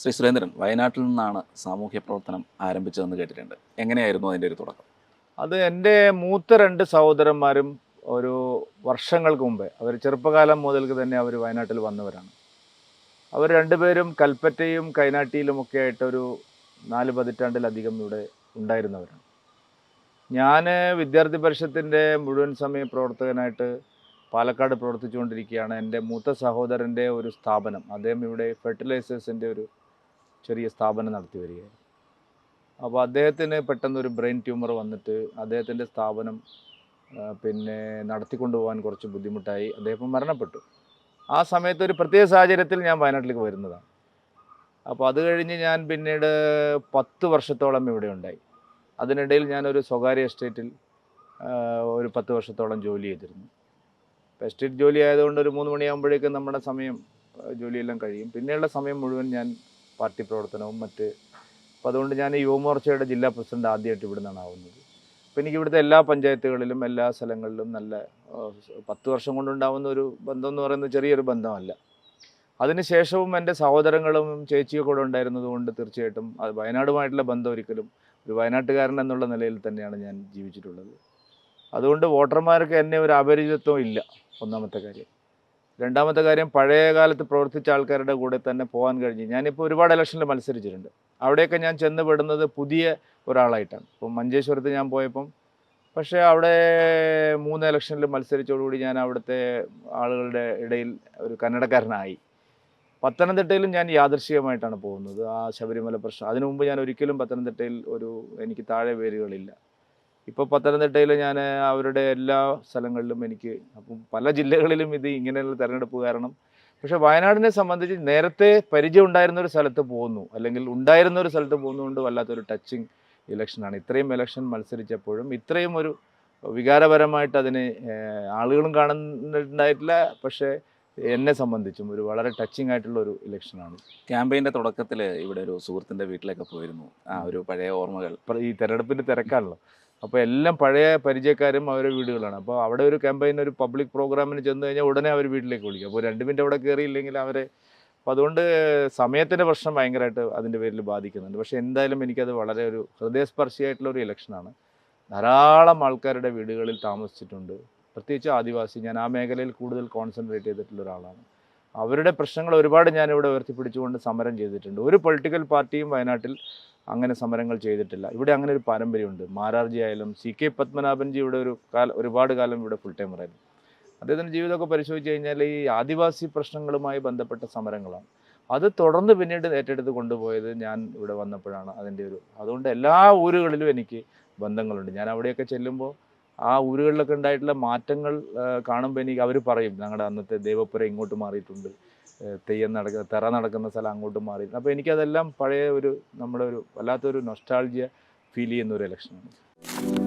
ശ്രീ സുരേന്ദ്രൻ വയനാട്ടിൽ നിന്നാണ് സാമൂഹ്യ പ്രവർത്തനം ആരംഭിച്ചതെന്ന് കേട്ടിട്ടുണ്ട്. എങ്ങനെയായിരുന്നു അതിന്റെ ഒരു തുടക്കം? അത് എന്റെ മൂത്ത രണ്ട് സഹോദരന്മാരും ഒരു വർഷങ്ങൾക്ക് മുമ്പേ അവർ ചെറുപ്പകാലം മുതൽക്ക് തന്നെ അവർ വയനാട്ടിൽ വന്നവരാണ്. അവർ രണ്ടുപേരും കൽപ്പറ്റയും കൈനാട്ടിയിലും ഒക്കെ ആയിട്ടൊരു നാല് പതിറ്റാണ്ടിലധികം ഇവിടെ ഉണ്ടായിരുന്നവരാണ്. ഞാൻ വിദ്യാർത്ഥി പരിഷത്തിന്റെ മുഴുവൻ സമയ പ്രവർത്തകനായിട്ട് പാലക്കാട് പ്രവർത്തിച്ചുകൊണ്ടിരിക്കുകയാണ്. എന്റെ മൂത്ത സഹോദരന്റെ ഒരു സ്ഥാപനം അദ്ദേഹം ഇവിടെ ഫെർട്ടിലൈസേഴ്സിന്റെ ഒരു ചെറിയ സ്ഥാപനം നടത്തി വരികയാണ്. അപ്പോൾ അദ്ദേഹത്തിന് പെട്ടെന്നൊരു ബ്രെയിൻ ട്യൂമർ വന്നിട്ട് അദ്ദേഹത്തിന്റെ സ്ഥാപനം പിന്നെ നടത്തിക്കൊണ്ടു പോകാൻ കുറച്ച് ബുദ്ധിമുട്ടായി. അദ്ദേഹം മരണപ്പെട്ടു. ആ സമയത്ത് ഒരു പ്രത്യേക സാഹചര്യത്തിൽ ഞാൻ വയനാട്ടിലേക്ക് വരുന്നതാണ്. അപ്പോൾ അത് കഴിഞ്ഞ് ഞാൻ പിന്നീട് പത്ത് വർഷത്തോളം ഇവിടെ ഉണ്ടായി. അതിനിടയിൽ ഞാനൊരു സ്വകാര്യ എസ്റ്റേറ്റിൽ ഒരു പത്ത് വർഷത്തോളം ജോലി ചെയ്തിരുന്നു. എസ്റ്റേറ്റ് ജോലി ആയതുകൊണ്ട് ഒരു മൂന്ന് മണിയാകുമ്പോഴേക്കും നമ്മുടെ സമയം ജോലിയെല്ലാം കഴിയും. പിന്നെയുള്ള സമയം മുഴുവൻ ഞാൻ പാർട്ടി പ്രവർത്തനവും മറ്റ്. അപ്പോൾ അതുകൊണ്ട് ഞാൻ യുവമോർച്ചയുടെ ജില്ലാ പ്രസിഡന്റ് ആദ്യമായിട്ട് ഇവിടെ നിന്നാണ് ആവുന്നത്. അപ്പോൾ എനിക്ക് ഇവിടുത്തെ എല്ലാ പഞ്ചായത്തുകളിലും എല്ലാ സ്ഥലങ്ങളിലും നല്ല പത്ത് വർഷം കൊണ്ടുണ്ടാവുന്ന ഒരു ബന്ധം എന്ന് പറയുന്നത് ചെറിയൊരു ബന്ധമല്ല. അതിനുശേഷവും എന്റെ സഹോദരങ്ങളും ചേച്ചിയും കൂടെ ഉണ്ടായിരുന്നതുകൊണ്ട് തീർച്ചയായിട്ടും അത് വയനാടുമായിട്ടുള്ള ബന്ധം ഒരിക്കലും ഒരു വയനാട്ടുകാരൻ എന്നുള്ള നിലയിൽ തന്നെയാണ് ഞാൻ ജീവിച്ചിട്ടുള്ളത്. അതുകൊണ്ട് വോട്ടർമാർക്ക് എന്നെ ഒരു അപരിചിതത്വം ഇല്ല ഒന്നാമത്തെ കാര്യം. രണ്ടാമത്തെ കാര്യം പഴയ കാലത്ത് പ്രവർത്തിച്ച ആൾക്കാരുടെ കൂടെ തന്നെ പോകാൻ കഴിഞ്ഞു ഞാനിപ്പോൾ ഒരുപാട് ഇലക്ഷനിൽ മത്സരിച്ചിട്ടുണ്ട്. അവിടെയൊക്കെ ഞാൻ ചെന്ന് പെടുന്നത് പുതിയ ഒരാളായിട്ടാണ്. ഇപ്പം മഞ്ചേശ്വരത്ത് ഞാൻ പോയപ്പം പക്ഷേ അവിടെ മൂന്ന് ഇലക്ഷനിൽ മത്സരിച്ചതോടുകൂടി ഞാൻ അവിടുത്തെ ആളുകളുടെ ഇടയിൽ ഒരു കന്നഡക്കാരനായി പത്തനംതിട്ടയിലും ഞാൻ യാദൃശ്ചികമായിട്ടാണ് പോകുന്നത്. ആ ശബരിമല പ്രശ്നം. അതിനു മുമ്പ് ഞാൻ ഒരിക്കലും പത്തനംതിട്ടയിൽ ഒരു എനിക്ക് താഴെ പേരുകളില്ല ഇപ്പോൾ പത്തനംതിട്ടയിൽ ഞാൻ അവരുടെ എല്ലാ സ്ഥലങ്ങളിലും എനിക്ക് അപ്പം പല ജില്ലകളിലും ഇത് ഇങ്ങനെയുള്ള തിരഞ്ഞെടുപ്പ് കാരണം പക്ഷേ വയനാടിനെ സംബന്ധിച്ച് നേരത്തെ പരിചയം ഉണ്ടായിരുന്ന ഒരു സ്ഥലത്ത് പോകുന്നു അല്ലെങ്കിൽ ഉണ്ടായിരുന്ന ഒരു സ്ഥലത്ത് പോകുന്നതുകൊണ്ട് വല്ലാത്തൊരു ടച്ചിങ് ഇലക്ഷനാണ് ഇത്രയും ഇലക്ഷൻ മത്സരിച്ചപ്പോഴും ഇത്രയും ഒരു വികാരപരമായിട്ട് അതിന് ആളുകളും കാണുന്നുണ്ടായിട്ടില്ല. പക്ഷേ എന്നെ സംബന്ധിച്ചും ഒരു വളരെ ടച്ചിങ് ആയിട്ടുള്ള ഒരു ഇലക്ഷനാണ് ക്യാമ്പയിന്റെ തുടക്കത്തിൽ ഇവിടെ ഒരു സുഹൃത്തിന്റെ വീട്ടിലേക്ക് പോയിരുന്നു. ആ ഒരു പഴയ ഓർമ്മകൾ. ഈ തെരഞ്ഞെടുപ്പിന്റെ തിരക്കാണല്ലോ. അപ്പോൾ എല്ലാം പഴയ പരിചയക്കാരും അവരുടെ വീടുകളാണ്. അപ്പോൾ അവിടെ ഒരു ക്യാമ്പയിൻ ഒരു പബ്ലിക് പ്രോഗ്രാമിന് ചെന്ന് കഴിഞ്ഞാൽ ഉടനെ അവർ വീട്ടിലേക്ക് വിളിക്കും. അപ്പോൾ രണ്ട് മിനിറ്റ് അവിടെ കയറിയില്ലെങ്കിൽ അവരെ അപ്പോൾ അതുകൊണ്ട് സമയത്തിന്റെ പ്രശ്നം ഭയങ്കരമായിട്ട് അതിന്റെ പേരിൽ ബാധിക്കുന്നുണ്ട്. പക്ഷേ എന്തായാലും എനിക്കത് വളരെ ഒരു ഹൃദയസ്പർശിയായിട്ടുള്ള ഒരു ഇലക്ഷനാണ് ധാരാളം ആൾക്കാരുടെ വീടുകളിൽ താമസിച്ചിട്ടുണ്ട്. പ്രത്യേകിച്ച് ആദിവാസി ഞാൻ ആ മേഖലയിൽ കൂടുതൽ കോൺസെൻട്രേറ്റ് ചെയ്തിട്ടുള്ള ഒരാളാണ്. അവരുടെ പ്രശ്നങ്ങൾ ഒരുപാട് ഞാനിവിടെ ഉയർത്തിപ്പിടിച്ചുകൊണ്ട് സമരം ചെയ്തിട്ടുണ്ട്. ഒരു പൊളിറ്റിക്കൽ പാർട്ടിയും വയനാട്ടിൽ അങ്ങനെ സമരങ്ങൾ ചെയ്തിട്ടില്ല. ഇവിടെ അങ്ങനെ ഒരു പാരമ്പര്യമുണ്ട്. മാരാർജി ആയാലും സി കെ പത്മനാഭൻജി ഇവിടെ ഒരു കാല ഒരുപാട് കാലം ഇവിടെ ഫുൾ ടൈമറായിരുന്നു അദ്ദേഹത്തിന്റെ ജീവിതമൊക്കെ പരിശോധിച്ച് കഴിഞ്ഞാൽ ഈ ആദിവാസി പ്രശ്നങ്ങളുമായി ബന്ധപ്പെട്ട സമരങ്ങളാണ്. അത് തുടർന്ന് പിന്നീട് ഏറ്റെടുത്ത് കൊണ്ടുപോയത് ഞാൻ ഇവിടെ വന്നപ്പോഴാണ് അതിന്റെ ഒരു അതുകൊണ്ട് എല്ലാ ഊരുകളിലും എനിക്ക് ബന്ധങ്ങളുണ്ട്. ഞാൻ അവിടെയൊക്കെ ചെല്ലുമ്പോൾ ആ ഊരുകളിലൊക്കെ ഉണ്ടായിട്ടുള്ള മാറ്റങ്ങൾ കാണുമ്പോൾ എനിക്ക് അവർ പറയും ഞങ്ങളുടെ അന്നത്തെ ദേവപ്പുര ഇങ്ങോട്ട് മാറിയിട്ടുണ്ട്. തെയ്യം നടക്കുന്ന തെറ നടക്കുന്ന സ്ഥലം അങ്ങോട്ട് മാറി അപ്പോൾ എനിക്കതെല്ലാം പഴയ ഒരു നമ്മുടെ ഒരു വല്ലാത്തൊരു നൊസ്റ്റാൾജിയ ഫീൽ ചെയ്യുന്ന ഒരു ഇലക്ഷനാണ്